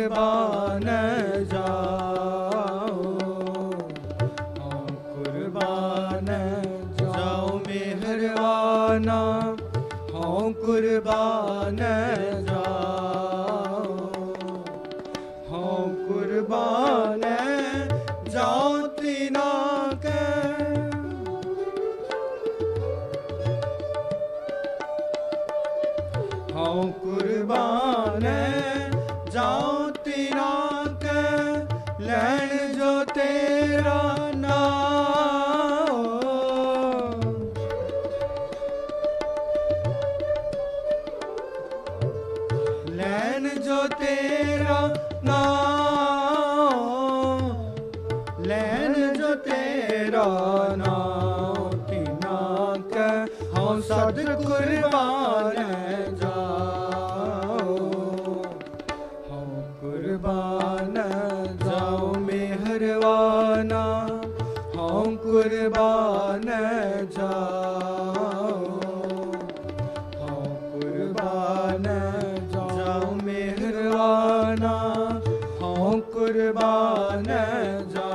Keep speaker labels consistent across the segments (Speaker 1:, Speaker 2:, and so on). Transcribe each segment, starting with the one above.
Speaker 1: ਕੁਰਬਾਨ ਜਾਓ। ਹਉ ਕੁਰਬਾਨ ਜਾਓ ਮਿਹਰਵਾਨਾ ਹਉ ਕੁਰਬਾਨ ਜਾਓ। ਹਉ ਕੁਰਬਾਨ ਜਾਓ ਤਿਨਾ ਕੈ। ਹਉ ਕੁਰਬਾਨ ਤੇਰਾ ਨਾਮ ਤਿਨਾ ਕੈ, ਹਉ ਸਦ ਕੁਰਬਾਨ ਜਾਓ। ਹਉ ਕੁਰਬਾਨ ਜਾਓ ਮਿਹਰਵਾਨਾ, ਹਉ ਕੁਰਬਾਨ ਜਾਓ। ਹਉ ਕੁਰਬਾਨ ਜਾਓ ਮਿਹਰਵਾਨਾ, ਹਉ ਕੁਰਬਾਨ ਜਾਓ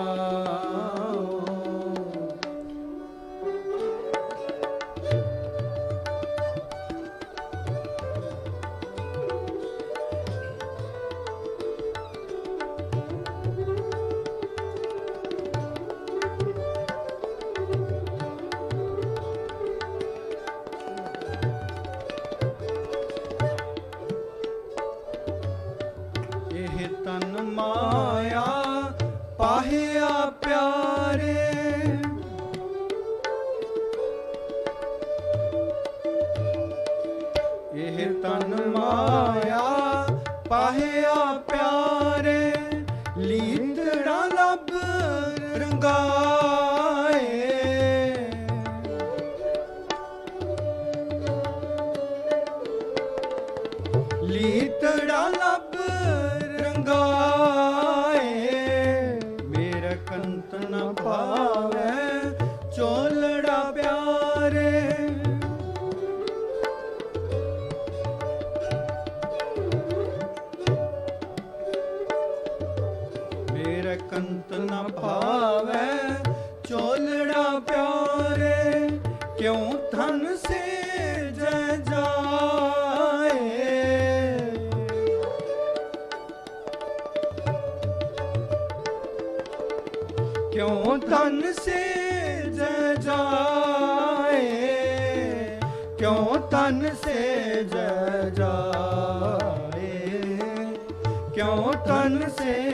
Speaker 1: ਤਨ ਮਾਇਆ ਪਾਹਿਆ ਪਿਆਰੇ। ਇਹ ਤਨ ਮਾਇਆ ਪਾਹਿਆ ਪਿਆਰੇ ਲੀਤੜਾ ਲੱਭ ਰੰਗਾਏ। ਲੀਤ ਕਿਉਂ ਧਨ ਸੇ ਜੈ ਜਾਏ ਕਿਉਂ ਤਨ ਸੇ ਜੈ ਜਾਏ ਕਿਉਂ ਤਨ ਸੇ ਜੈ ਜਾਏ ਕਿਉਂ ਧਨ ਸੇ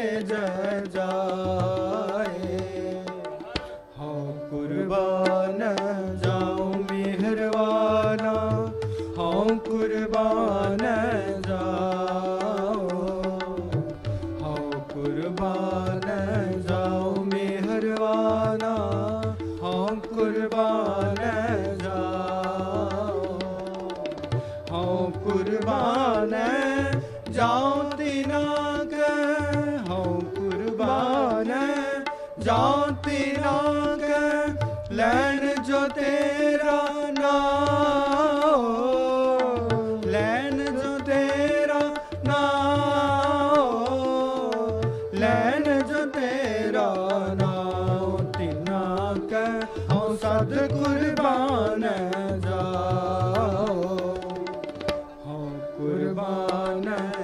Speaker 1: no.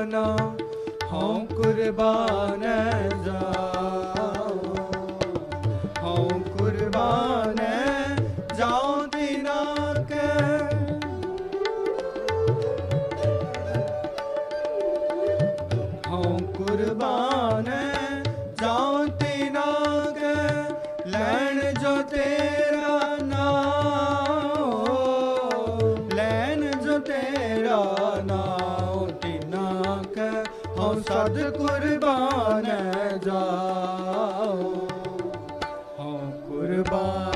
Speaker 1: ਮਿਹਰਵਾਨਾ ਹਉ ਕੁਰਬਾਨ ਜਾਓ। ਹਉ ਕੁਰਬਾਨ ਜਾਉ ਦਿਨਾ ਕੇ। ਹਉ ਕੁਰਬਾਨ ਜਾਉ ਤਿਨਾ ਕੇ। ਲੈਣ ਜੋ ਤੇਰਾ ਸਦ ਕੁਰਬਾਨ ਜਾਓ। ਹਉ ਕੁਰਬਾਨ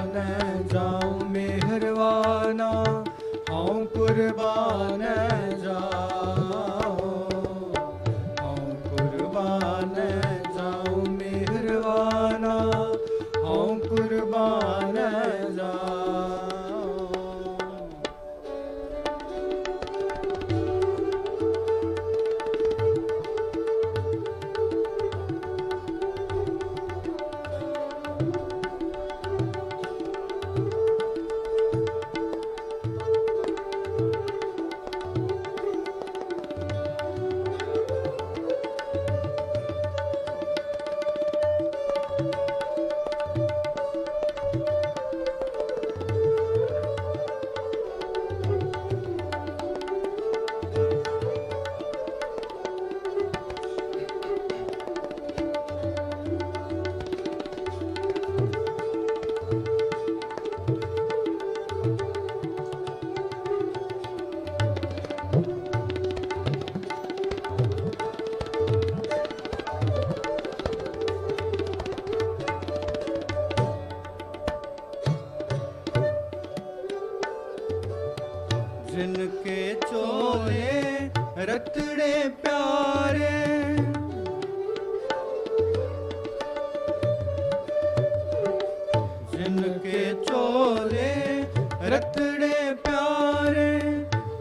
Speaker 1: ਰਤੜੇ ਪਿਆਰੇ,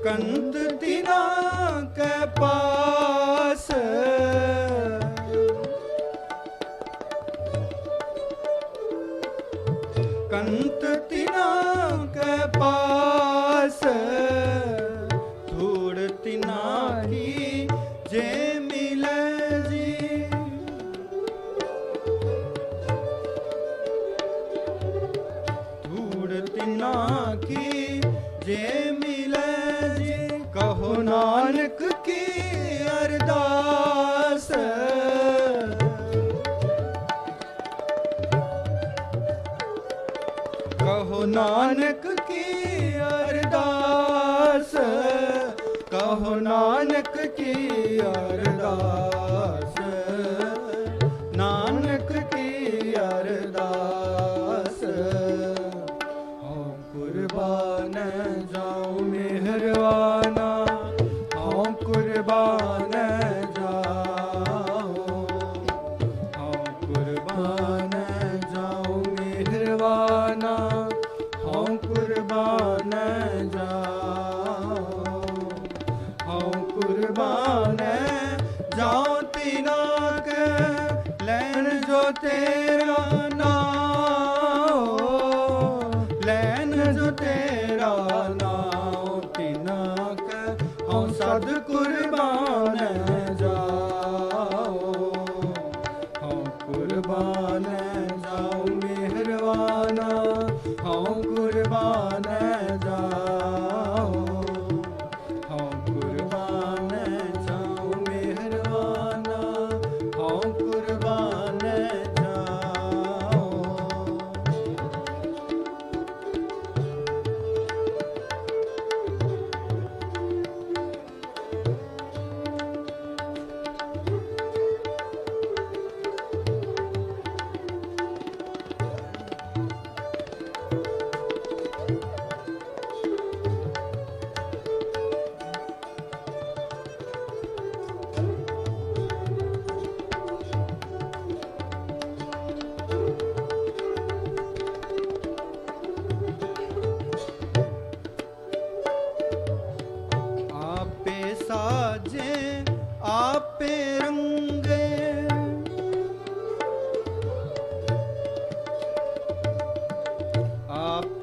Speaker 1: ਕੰਤ ਤਿਨਾ ਕੇ ਪਾਸ। ਕੰਤ ਤਿਨਾ ਕੇ ਪਾਸ। ਧੂੜ ਤਿਨਾ ਕੀ ਜੇ ਮਿਲੇ ਜੀ। ਧੂੜ ਤਿਨਾ ਕੀ ਜੇ ਮਿਲੇ ਜੀ ਕਹੋ ਨਾਨਕ ਕੀ ਅਰਦਾਸ। ਕਹੋ ਨਾਨਕ ਜਾਣੈ ਲੈਣ ਜੋ ਤੇਰਾ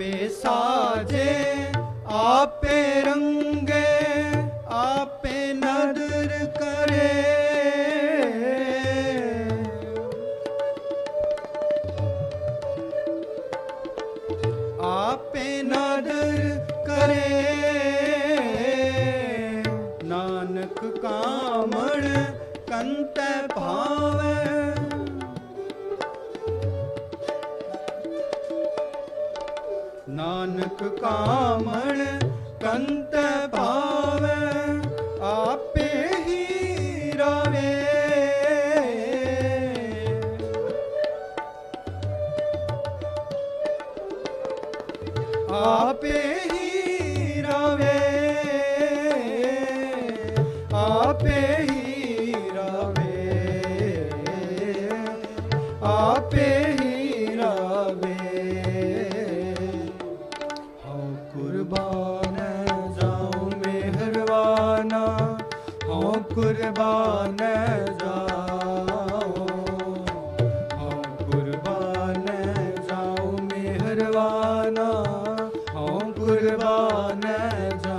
Speaker 1: ਆਪੇ ਸਾਜੇ ਆਪੇ ਰੰਗੇ ਆਪੇ ਨਦਰ ਕਰੇ। ਆਪੇ ਨਦਰ ਕਰੇ। ਨਾਨਕ ਕਾਮਣ ਕੰਤੈ ਭਾਵੇ ਨਾਨਕ ਕਾਮਣ ਕੰਤ ਭਾਵੇ ਆਪੇ ਹੀ ਰਵੇ। ਆਪੇ ਹੀ ਰਵੇ ਆਪੇ ਜਾਣੈ